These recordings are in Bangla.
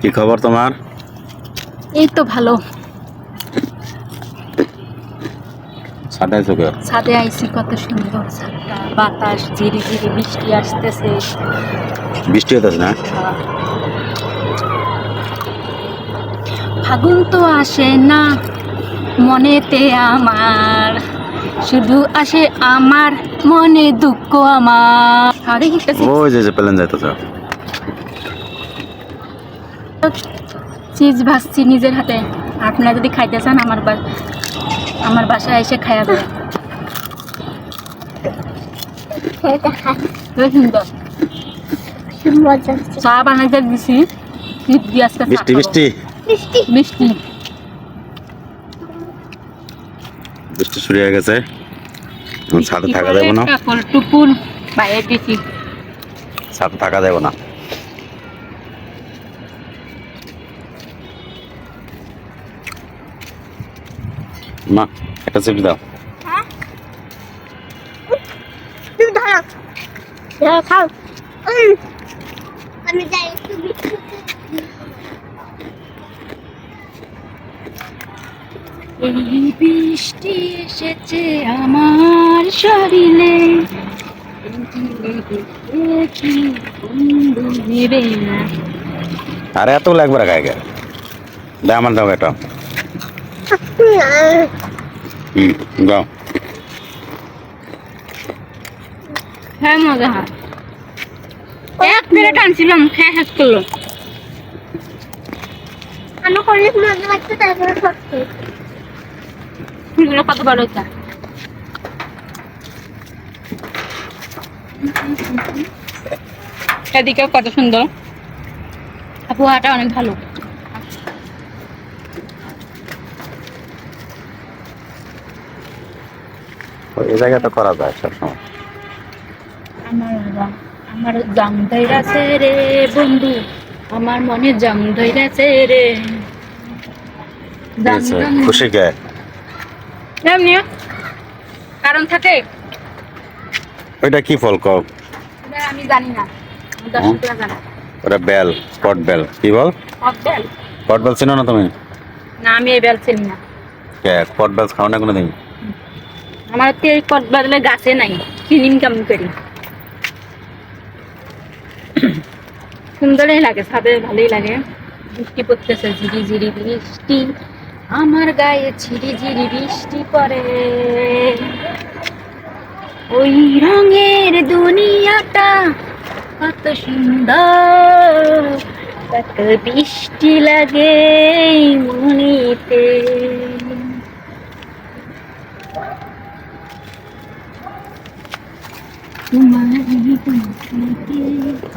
কি খবর তোমার? এই তো ভালো। সাদাই চোখে ছাদে আইসি কত সুন্দর ছাদটা। বাতাস ঝিরি ঝিরি বৃষ্টি আসতেছে। বৃষ্টি হতেছে না? ফাগুন তো আসে না মনেতে আমার। শুধু আসে আমার মনে দুঃখ আমার। আরে ওই যে যে প্লেন যাইতেছে। চিজ ভাজছি নিজের হাতে। আপনারা যদি খাইতে চান আমার আমার বাসায় এসে খাইয়া সুন্দর। চা বানাইতে দিছি। শীত দিয়ে আজকে চা বৃষ্টি বৃষ্টি বৃষ্টি বৃষ্টি শুরু হয়ে গেছে। ছাদে থাকা যাবে না। কাপড় টুপুর বাইরে দিছি। ছাদে থাকা যাবে না। মা একটা চিপস দাও। এই বৃষ্টি এসেছে আমার শরীরে। আরে এত লাগবে রাখা গে। দে আমার দাও এটা দাও। হ্যাঁ মজা হয়। এক প্লেট আনছিলাম হ্যাঁ শেষ করল আমি অনেক মজা লাগছে তারপরে সত্যি ফুলগুলো কত বড় হচ্ছে এদিকে কত সুন্দর। আবহাওয়াটা অনেক ভালো। এই জায়গাটা করা যায় সবসময়। আমার আমার জাম ধৈরাছে রে বন্ধু আমার মনে জাম ধৈরাছে রে। খুশি কে? এমনি কারণ থাকে। ওইটা কি ফল কও? আমি জানি না। দর্শকরা জানে। ওটা বেল স্পট বেল। কি বল? বেল? স্পট বেল চিনো না তুমি? না আমি এই বেল চিনি না। কে? স্পট বেল খাও না কোনোদিন? আমার তো এই কট বেলের গাছে নাই কিনিম কেমন করি। সুন্দরই লাগে, ছাদে ভালোই লাগে। বৃষ্টি পড়তেছে, ঝিরি ঝিরি বৃষ্টি। আমার গায়ে ঝিরি ঝিরি বৃষ্টি পড়ে। ওই রঙের দুনিয়াটা কত সুন্দর, কত বৃষ্টি লাগে মনিতে।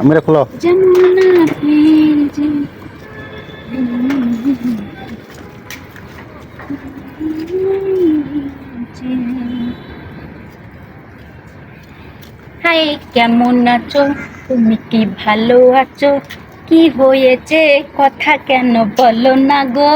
আমি খুলো। হাই কেমন আছো? তুমি কি ভালো আছো? কি হয়েছে? কথা কেন বলো না গো।